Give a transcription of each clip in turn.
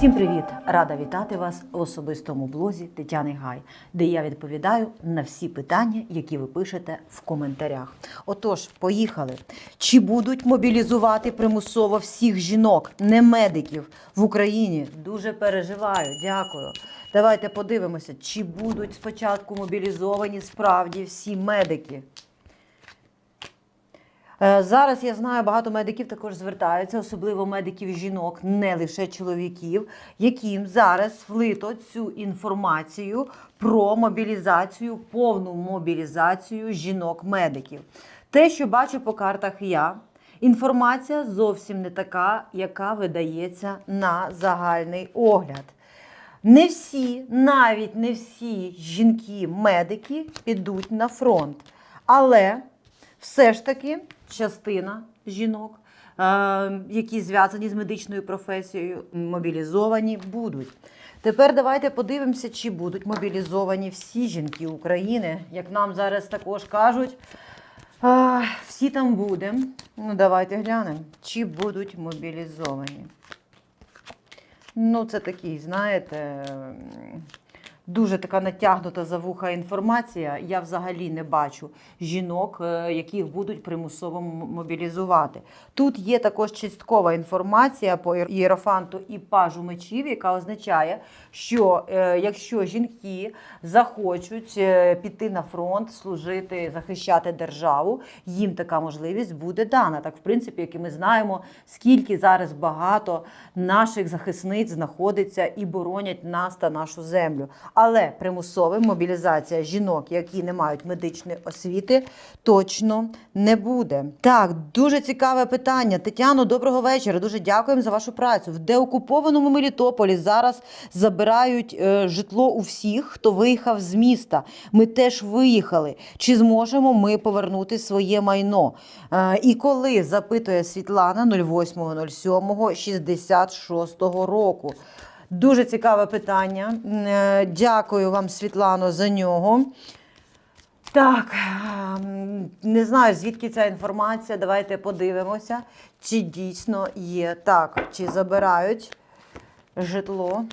Всім привіт! Рада вітати вас в особистому блозі Тетяни Гай, де я відповідаю на всі питання, які ви пишете в коментарях. Отож, поїхали. Чи будуть мобілізувати примусово всіх жінок, не медиків в Україні? Дуже переживаю. Дякую. Давайте подивимося, чи будуть спочатку мобілізовані справді всі медики. Е, Зараз я знаю, багато медиків також звертаються, особливо медиків жінок, не лише чоловіків, яким зараз влито цю інформацію про мобілізацію, повну мобілізацію жінок-медиків. Те, що бачу по картах я, інформація зовсім не така, яка видається на загальний огляд. Не всі, навіть не всі жінки-медики підуть на фронт. Але все ж таки частина жінок, е, які зв'язані з медичною професією, мобілізовані будуть. Тепер давайте подивимося, чи будуть мобілізовані всі жінки України. Як нам зараз також кажуть, всі там будемо. Ну, давайте глянемо, чи будуть мобілізовані. Ну, це такий, знаєте, дуже така натягнута за вуха інформація. Я взагалі не бачу жінок, е, яких будуть примусово мобілізувати. Тут є також часткова інформація по ієрофанту і пажу мечів, яка означає, що е, якщо жінки захочуть е, піти на фронт, служити, захищати державу, їм така можливість буде дана. Так, в принципі, як і ми знаємо, скільки зараз багато наших захисниць знаходиться і боронять нас та нашу землю. Але примусова мобілізація жінок, які не мають медичної освіти, точно не буде. Так, дуже цікаве питання. Тетяно, доброго вечора. Дуже дякуємо за вашу працю. В деокупованому Мелітополі зараз забирають е, житло у всіх, хто виїхав з міста. Ми теж виїхали. Чи зможемо ми повернути своє майно? Е, і коли запитує Світлана 08.07.66 року. Дуже цікаве питання. Е, Дякую вам, Світлано, за нього. Так, ем, не знаю, звідки ця інформація. Давайте подивимося, чи дійсно є так, чи забирають житло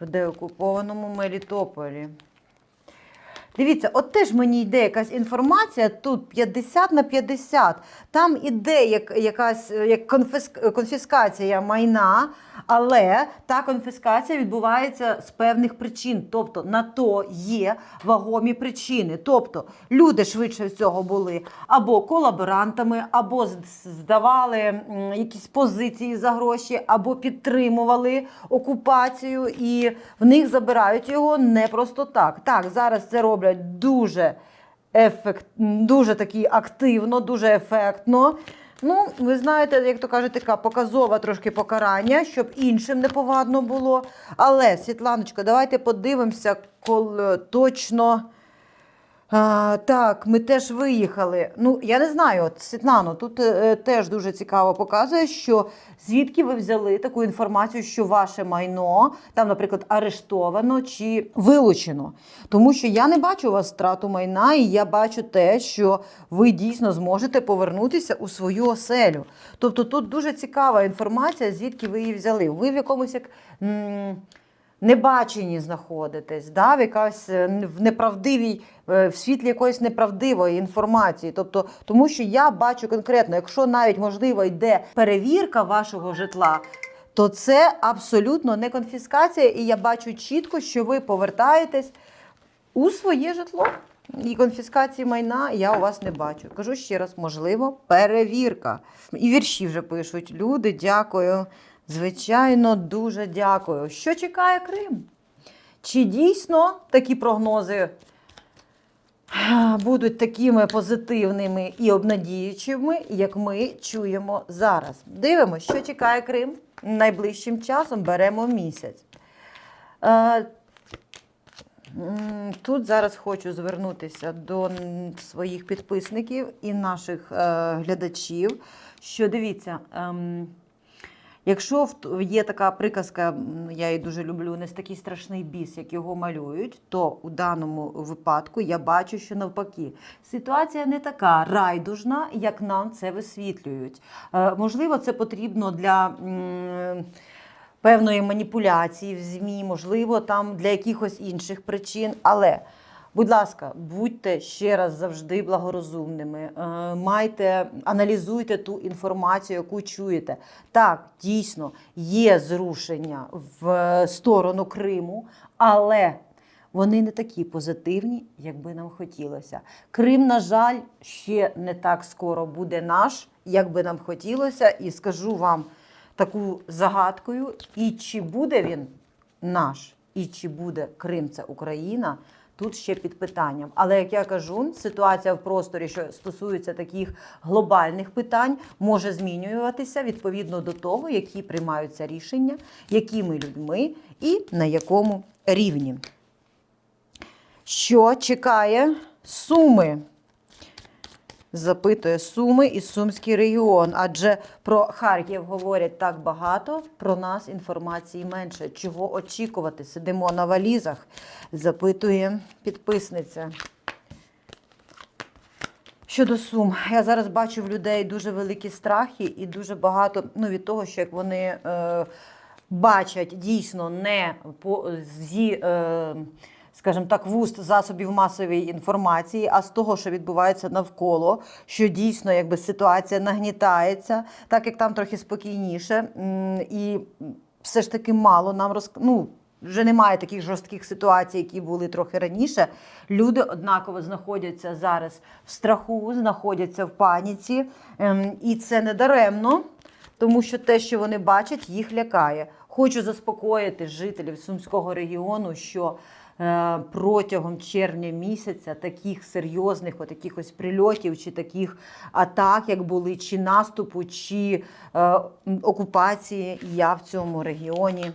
в деокупованому Мелітополі. Дивіться, от теж мені йде якась інформація тут 50 на 50. Там іде як, якась як конфіскація майна, але та конфіскація відбувається з певних причин. Тобто на то є вагомі причини. Тобто люди швидше всього були або колаборантами, або здавали якісь позиції за гроші, або підтримували окупацію, і в них забирають його не просто так. Так, зараз це роблять дуже ефект, дуже такі активно, дуже ефектно. Ну, ви знаєте, як то кажуть, така показова трошки покарання, щоб іншим не повадно було. Але, Світланочка, давайте подивимося, коли точно. А, так, ми теж виїхали. Ну, я не знаю, от, Світлано, тут е, теж дуже цікаво показує, що звідки ви взяли таку інформацію, що ваше майно там, наприклад, арештовано чи вилучено. Тому що я не бачу у вас втрату майна, і я бачу те, що ви дійсно зможете повернутися у свою оселю. Тобто тут дуже цікава інформація, звідки ви її взяли. Ви в якомусь як. м, небаченні знаходитесь, да, в якась е, в неправдивій, е, в світлі якоїсь неправдивої інформації. Тобто, тому що я бачу конкретно, якщо навіть можливо йде перевірка вашого житла. То це абсолютно не конфіскація, і я бачу чітко, що ви повертаєтесь у своє житло. І конфіскації майна я у вас не бачу. Кажу ще раз, можливо, перевірка. І вірші вже пишуть. Люди, дякую. Звичайно, дуже дякую. Що чекає Крим? Чи дійсно такі прогнози будуть такими позитивними і обнадіючими, як ми чуємо зараз? Дивимося, що чекає Крим. Найближчим часом беремо місяць. Е, Тут зараз хочу звернутися до своїх підписників і наших е, глядачів. Що дивіться, ем, якщо є така приказка, я її дуже люблю, не такий страшний біс, як його малюють, то у даному випадку я бачу, що навпаки, ситуація не така райдужна, як нам це висвітлюють. Е, можливо, це потрібно для. певної маніпуляції в ЗМІ, можливо, там для якихось інших причин. Але, будь ласка, будьте ще раз завжди благорозумними. Е, Майте, аналізуйте ту інформацію, яку чуєте. Так, дійсно, є зрушення в е, сторону Криму, але вони не такі позитивні, як би нам хотілося. Крим, на жаль, ще не так скоро буде наш, як би нам хотілося, і скажу вам таку загадкою: і чи буде він наш, і чи буде Крим це Україна. Тут ще під питанням. Але як я кажу, ситуація в просторі, що стосується таких глобальних питань, може змінюватися відповідно до того, які приймаються рішення, якими людьми і на якому рівні. Що чекає Суми? Запитує Суми і Сумський регіон. Адже про Харків говорять так багато, про нас інформації менше. Чого очікувати? Сидимо на валізах, запитує підписниця. Щодо сум, я зараз бачу в людей дуже великі страхи і дуже багато ну, від того, що як вони е, бачать дійсно не по зі, е, скажімо так, вуст засобів масової інформації, а з того, що відбувається навколо, що дійсно якби ситуація нагнітається, так як там трохи спокійніше, і все ж таки мало нам роз... ну, вже немає таких жорстких ситуацій, які були трохи раніше. Люди однаково знаходяться зараз в страху, знаходяться в паніці, ем, і це не даремно, тому що те, що вони бачать, їх лякає. Хочу заспокоїти жителів Сумського регіону, що протягом червня місяця таких серйозних от якихось прильотів чи таких атак, як були, чи наступу, чи е, окупації, я в цьому регіоні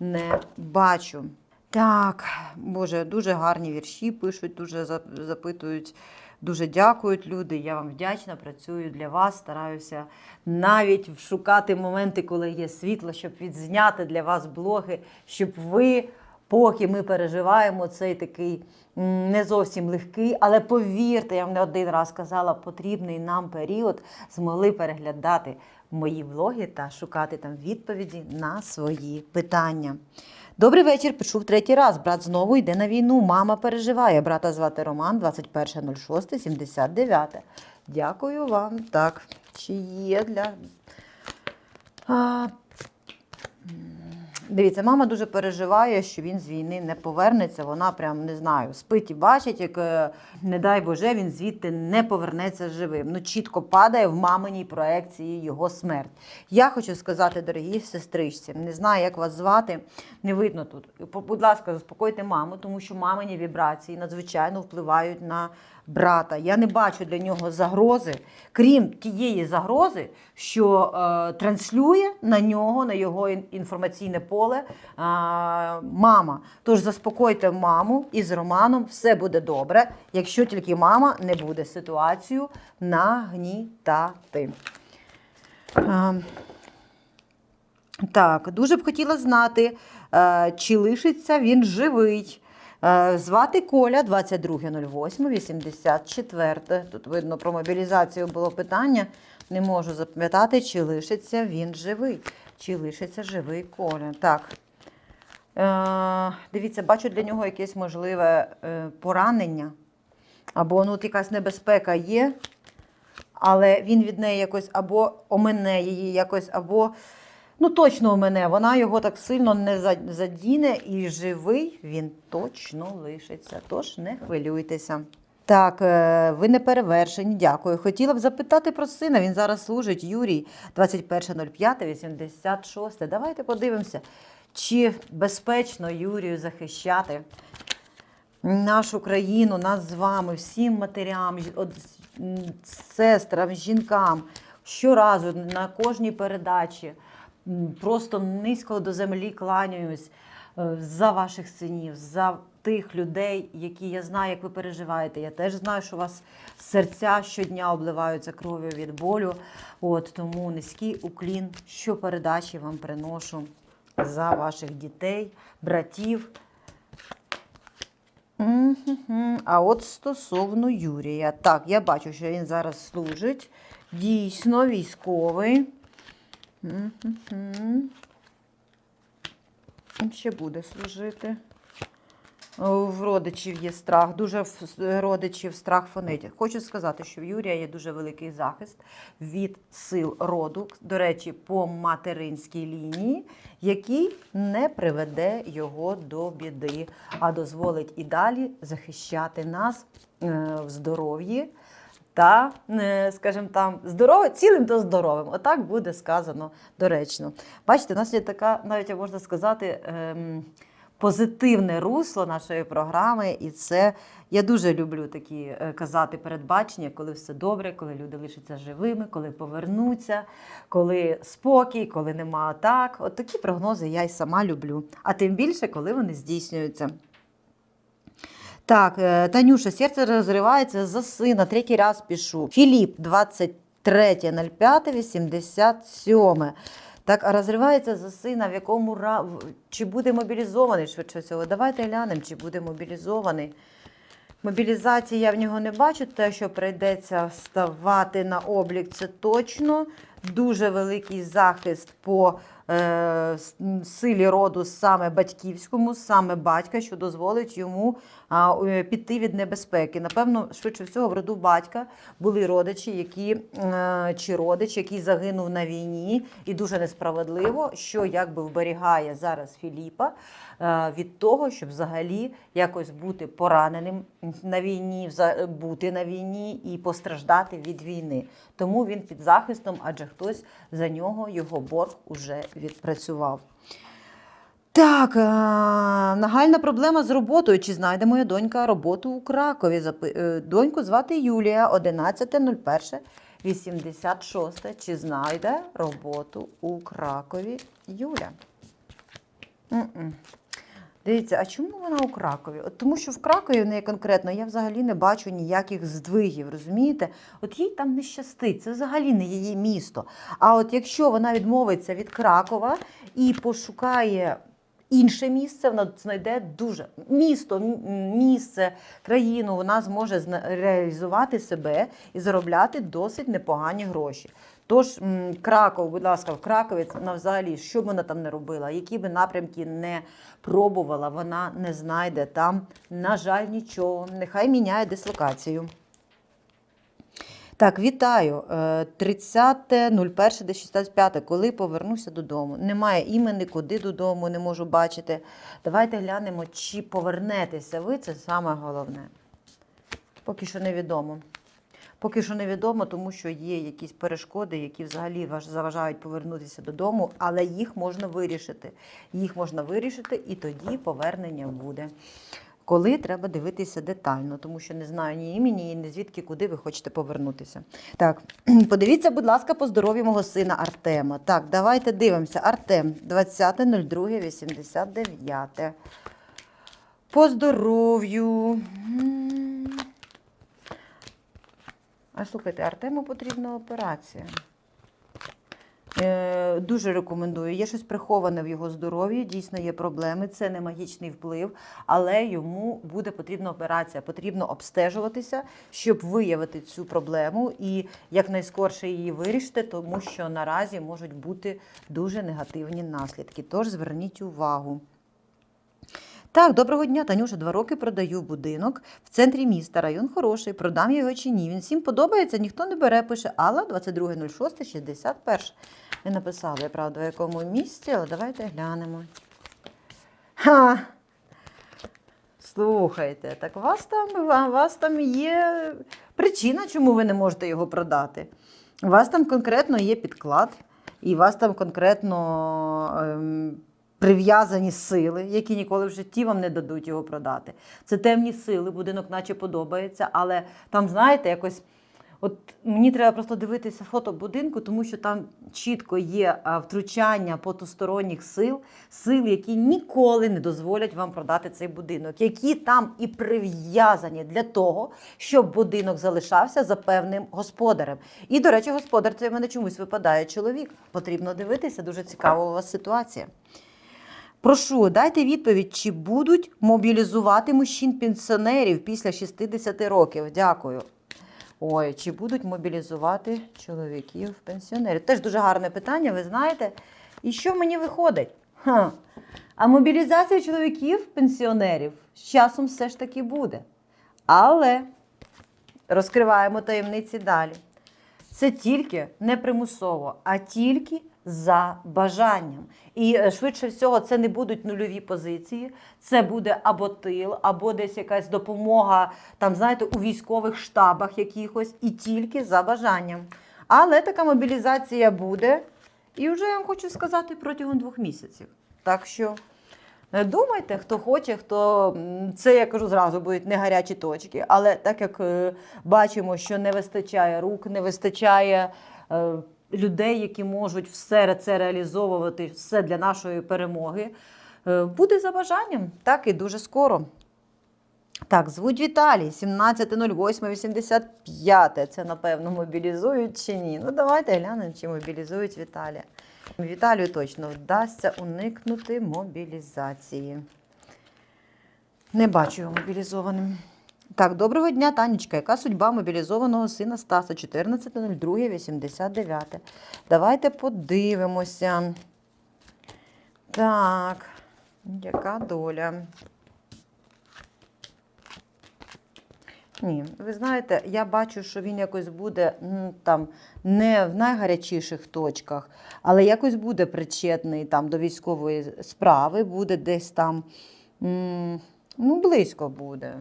не бачу. Так, Боже, дуже гарні вірші пишуть, дуже запитують, дуже дякують люди. Я вам вдячна, працюю для вас, стараюся навіть шукати моменти, коли є світло, щоб відзняти для вас блоги, щоб ви, поки ми переживаємо цей такий не зовсім легкий, але повірте, я вам не один раз казала, потрібний нам період, змогли переглядати мої блоги та шукати там відповіді на свої питання. Добрий вечір. Пишу в третій раз. Брат знову йде на війну. Мама переживає. Брата звати Роман, 21.06.79. Дякую вам. Так, чи є для. А, Дивіться, мама дуже переживає, що він з війни не повернеться. Вона прям не знаю, спить і бачить, як е, не дай Боже, він звідти не повернеться живим. Ну чітко падає в маминій проекції його смерть. Я хочу сказати, дорогі сестричці, не знаю, як вас звати, не видно тут. Будь ласка, заспокойте маму, тому що мамині вібрації надзвичайно впливають на брата. Я не бачу для нього загрози, крім тієї загрози, що е, транслює на нього, на його інформаційне поле е, мама. Тож заспокойте маму і з Романом все буде добре, якщо тільки мама не буде ситуацію нагнітати. Е, так, дуже б хотіла знати, е, чи лишиться він живий. Е, Звати Коля 22.08.84. Тут видно про мобілізацію було питання. Не можу запам'ятати, чи лишиться він живий. Чи лишиться живий Коля. Так. Е, Дивіться, бачу для нього якесь можливе е, поранення. Або ну, от якась небезпека є, але він від неї якось або омине її якось, або ну точно омине. Вона його так сильно не за- задіне, і живий він точно лишиться. Тож не хвилюйтеся. Так, е, ви не перевершені, дякую. Хотіла б запитати про сина. Він зараз служить Юрій 21.05.86. Давайте подивимося, чи безпечно Юрію захищати нашу країну, нас з вами, всім матерям, сестрам, жінкам, щоразу на кожній передачі. Просто низько до землі кланяюсь е, за ваших синів, за тих людей, які я знаю, як ви переживаєте. Я теж знаю, що у вас серця щодня обливаються кров'ю від болю. От тому низький уклін, що передачі вам приношу за ваших дітей, братів, А от стосовно Юрія. Так, я бачу, що він зараз служить. Дійсно, військовий. Мгм. ще буде служити. В родичів є страх, дуже в родичів страх фонить. Хочу сказати, що в Юрія є дуже великий захист від сил роду, до речі, по материнській лінії, який не приведе його до біди, а дозволить і далі захищати нас е, в здоров'ї та, е, скажімо там, здорове, цілим та здоровим. Отак буде сказано доречно. Бачите, у нас є така, навіть можна сказати, ем, позитивне русло нашої програми, і це я дуже люблю такі е, казати передбачення, коли все добре, коли люди лишаться живими, коли повернуться, коли спокій, коли нема атак. От такі прогнози я й сама люблю. А тим більше, коли вони здійснюються. Так, е, Танюша, серце розривається за сина. Третій раз пишу. Філіп, 23.05.87. Так, а розривається за сина, в якому ра... чи буде мобілізований швидше всього. Давайте глянемо, чи буде мобілізований. Мобілізації я в нього не бачу. Те, що прийдеться ставати на облік, це точно. Дуже великий захист по е, силі роду саме батьківському, саме батька, що дозволить йому піти від небезпеки. Напевно, швидше всього, в роду батька були родичі, які е, чи родич, який загинув на війні, і дуже несправедливо, що якби вберігає зараз Філіпа е, від того, щоб взагалі якось бути пораненим на війні, бути на війні і постраждати від війни. Тому він під захистом, адже хтось за нього його борг уже відпрацював. Так, е, нагальна проблема з роботою. Чи знайде моя донька роботу у Кракові? Е, Доньку звати Юлія, 11.01.86. Чи знайде роботу у Кракові Юля? М-м. Дивіться, а чому вона у Кракові? От тому що в Кракові в неї конкретно я взагалі не бачу ніяких здвигів, розумієте? От їй там не щастить, це взагалі не її місто. А от якщо вона відмовиться від Кракова і пошукає інше місце, вона знайде дуже місто, місце, країну, вона зможе реалізувати себе і заробляти досить непогані гроші. Тож Краков, будь ласка, в Кракові вона взагалі, що б вона там не робила, які би напрямки не пробувала, вона не знайде там, на жаль, нічого. Нехай міняє дислокацію. Так, вітаю. Е, 30.01.65. Коли повернуся додому. Немає імені, куди додому, не можу бачити. Давайте глянемо, чи повернетеся ви, це саме головне. Поки що невідомо. Поки що невідомо, тому що є якісь перешкоди, які взагалі заважають повернутися додому, але їх можна вирішити. Їх можна вирішити, і тоді повернення буде. Коли треба дивитися детально, тому що не знаю ні імені, ні звідки, куди ви хочете повернутися. Так, подивіться, будь ласка, по здоров'ю мого сина Артема. Так, давайте дивимося. Артем, 20.02.89. По здоров'ю. А слухайте, Артему потрібна операція. Е, дуже рекомендую. Є щось приховане в його здоров'ї, дійсно є проблеми. Це не магічний вплив, але йому буде потрібна операція. Потрібно обстежуватися, щоб виявити цю проблему і якнайскорше її вирішити, тому що наразі можуть бути дуже негативні наслідки. Тож зверніть увагу. Так, доброго дня, Танюша. Два роки продаю будинок в центрі міста. Район хороший. Продам його чи ні. Він всім подобається, ніхто не бере. Пише Алла 22.06.61. Не написали, правда, в якому місці, але давайте глянемо. Ха! Слухайте, так у вас там, вас там є причина, чому ви не можете його продати. У вас там конкретно є підклад, і у вас там конкретно ем, прив'язані сили, які ніколи в житті вам не дадуть його продати. Це темні сили, будинок наче подобається, але там, знаєте, якось. От мені треба просто дивитися фото будинку, тому що там чітко є втручання потусторонніх сил, сил, які ніколи не дозволять вам продати цей будинок, які там і прив'язані для того, щоб будинок залишався за певним господарем. І, до речі, господар це в мене чомусь випадає чоловік. Потрібно дивитися, дуже цікава у вас ситуація. Прошу, дайте відповідь, чи будуть мобілізувати мужчин-пенсіонерів після 60 років? Дякую. Ой, чи будуть мобілізувати чоловіків пенсіонерів? Теж дуже гарне питання, ви знаєте. І що мені виходить? Ха. А мобілізація чоловіків, пенсіонерів з часом все ж таки буде. Але розкриваємо таємниці далі. Це тільки не примусово, а тільки за бажанням. І е, швидше всього, це не будуть нульові позиції. Це буде або тил, або десь якась допомога, там, знаєте, у військових штабах якихось, і тільки за бажанням. Але така мобілізація буде. І вже я вам хочу сказати протягом двох місяців. Так що е, думайте, хто хоче, хто це я кажу зразу, будуть не гарячі точки. Але так як е, бачимо, що не вистачає рук, не вистачає людей, які можуть все це реалізовувати, все для нашої перемоги, е, буде за бажанням, так і дуже скоро. Так, звуть Віталій, 17.08.85. Це, напевно, мобілізують чи ні? Ну, давайте глянемо, чи мобілізують Віталія. Віталію точно вдасться уникнути мобілізації. Не бачу його мобілізованим. Так, доброго дня, Танечка. Яка судьба мобілізованого сина Стаса 14.02.89? Давайте подивимося. Так, яка доля? Ні, ви знаєте, я бачу, що він якось буде там не в найгарячіших точках, але якось буде причетний там до військової справи, буде десь там, ну, близько буде.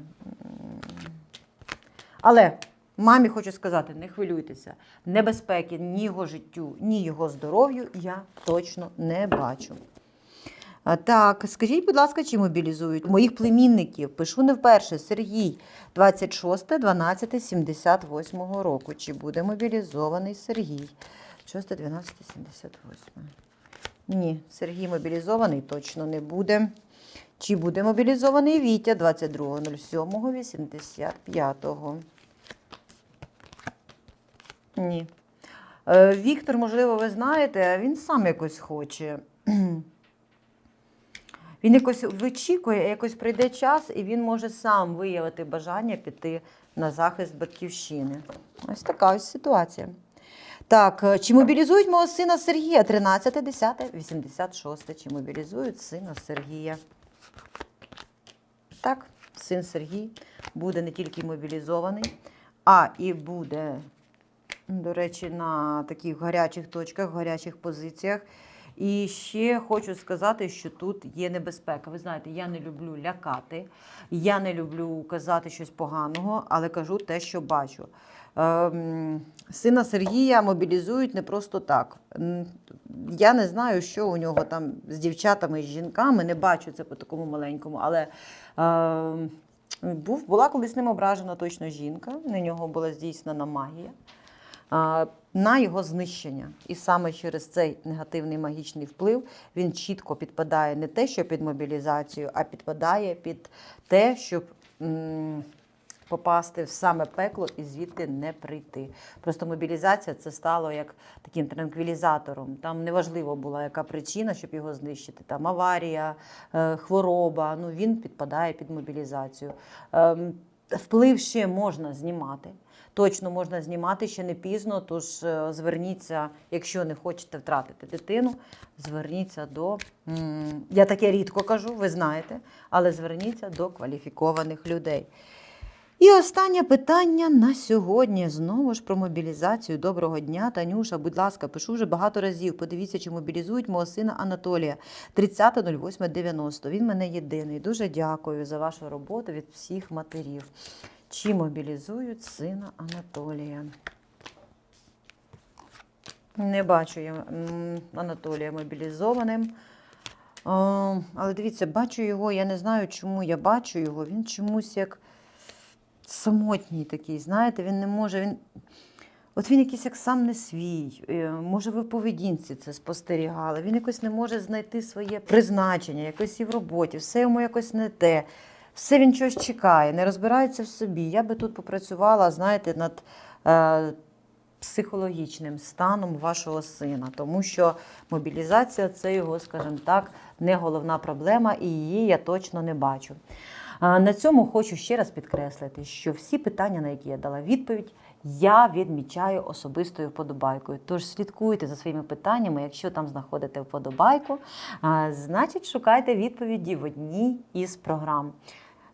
Але мамі хочу сказати, не хвилюйтеся, небезпеки ні його життю, ні його здоров'ю я точно не бачу. Так, скажіть, будь ласка, чи мобілізують моїх племінників? Пишу не вперше. Сергій, 26, 12, 78 року. Чи буде мобілізований Сергій? 6, 12, 78. Ні, Сергій мобілізований точно не буде. Чи буде мобілізований Вітя 22.07.85? Ні. Е, Віктор, можливо, ви знаєте, він сам якось хоче. Він якось вичікує, якось прийде час, і він може сам виявити бажання піти на захист батьківщини. Ось така ось ситуація. Так, е, чи мобілізують мого сина Сергія? 13, 10, 86. Чи мобілізують сина Сергія? Так, син Сергій буде не тільки мобілізований, а і буде, до речі, на таких гарячих точках, гарячих позиціях. І ще хочу сказати, що тут є небезпека. Ви знаєте, я не люблю лякати, я не люблю казати щось поганого, але кажу те, що бачу. Ем, Сина Сергія мобілізують не просто так. Я не знаю, що у нього там з дівчатами з жінками, не бачу це по такому маленькому, але ем, був, була колись ним ображена точно жінка, на нього була здійснена магія а, на його знищення. І саме через цей негативний магічний вплив він чітко підпадає не те, що під мобілізацію, а підпадає під те, щоб м, попасти в саме пекло і звідти не прийти. Просто мобілізація це стало як таким транквілізатором. Там неважливо була яка причина, щоб його знищити. Там аварія, е, хвороба. Ну він підпадає під мобілізацію. Ем, Вплив ще можна знімати. Точно можна знімати ще не пізно. Тож е, зверніться, якщо не хочете втратити дитину, зверніться до я таке рідко кажу, ви знаєте, але зверніться до кваліфікованих людей. І останнє питання на сьогодні. Знову ж про мобілізацію. Доброго дня, Танюша. Будь ласка, пишу вже багато разів. Подивіться, чи мобілізують мого сина Анатолія 30.08.90. Він мене єдиний. Дуже дякую за вашу роботу від всіх матерів. Чи мобілізують сина Анатолія? Не бачу я Анатолія мобілізованим. Але дивіться, бачу його, я не знаю, чому я бачу його. Він чомусь як самотній такий, знаєте, він не може. Він... От він якийсь як сам не свій. Е, Може, ви в поведінці це спостерігали. Він якось не може знайти своє призначення, якось і в роботі, все йому якось не те. Все він щось чекає, не розбирається в собі. Я би тут попрацювала, знаєте, над е, психологічним станом вашого сина, тому що мобілізація це його, скажімо так, не головна проблема, і її я точно не бачу. На цьому хочу ще раз підкреслити, що всі питання, на які я дала відповідь, я відмічаю особистою вподобайкою. Тож слідкуйте за своїми питаннями. Якщо там знаходите вподобайку, значить шукайте відповіді в одній із програм.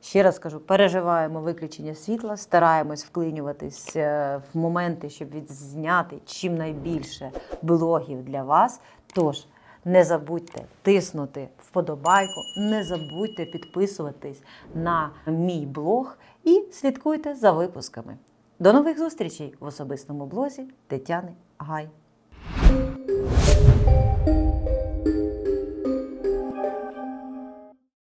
Ще раз кажу, переживаємо виключення світла, стараємось вклинюватись е, в моменти, щоб відзняти чим найбільше блогів для вас. Тож не забудьте тиснути вподобайку, не забудьте підписуватись на мій блог і слідкуйте за випусками. До нових зустрічей в особистому блозі Тетяни Гай.